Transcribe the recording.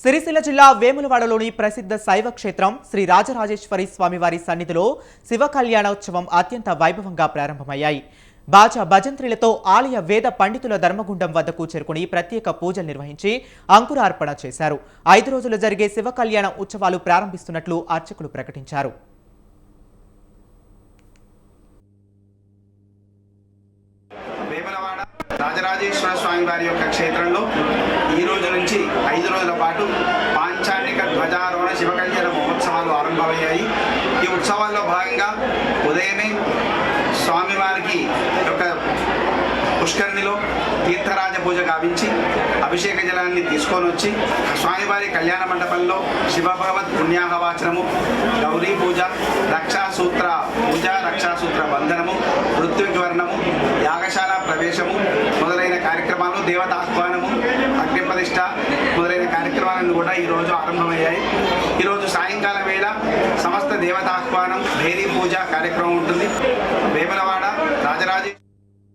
సిరిసిల్ల జిల్లా వేములవాడలోని ప్రసిద్ధ శైవ క్షేత్రం శ్రీ రాజరాజేశ్వరి స్వామివారి సన్నిధిలో శివ కళ్యాణోత్సవం అత్యంత వైభవంగా ప్రారంభమయ్యాయి. బాజా భజంత్రిలతో ఆలయ వేద పండితుల ధర్మగుండం వద్దకు చేరుకుని ప్రత్యేక పూజలు నిర్వహించి అంకురార్పణ చేశారు. ఐదు రోజులు జరిగే శివ కళ్యాణ ఉత్సవాలు ప్రారంభిస్తున్నట్లు అర్చకులు ప్రకటించారు. రాజరాజేశ్వర స్వామి వారి యొక్క క్షేత్రంలో శివ కళ్యాణ మహోత్సవాలు ఆరంభమయ్యాయి. ఈ ఉత్సవాల్లో భాగంగా ఉదయమే స్వామివారికి యొక్క పుష్కరిణిలో తీర్థరాజ పూజ గావించి అభిషేక జలాన్ని తీసుకొని వచ్చి స్వామివారి కళ్యాణ మండపంలో శివభగవత్ పుణ్యాహవాచనము గౌరీ పూజ రక్షాసూత్ర పూజ రక్షాసూత్ర బంధనము ఋత్విక్ వర్ణము యాగశాల ప్రవేశము మొదలైన కార్యక్రమాలు దేవత ఆహ్వానము కూడా ఈరోజు ఆరంభమయ్యాయి. ఈరోజు సాయంకాలం వేళ సమస్త దేవతాహ్వానం భేరీ పూజ కార్యక్రమం ఉంటుంది. వేములవాడ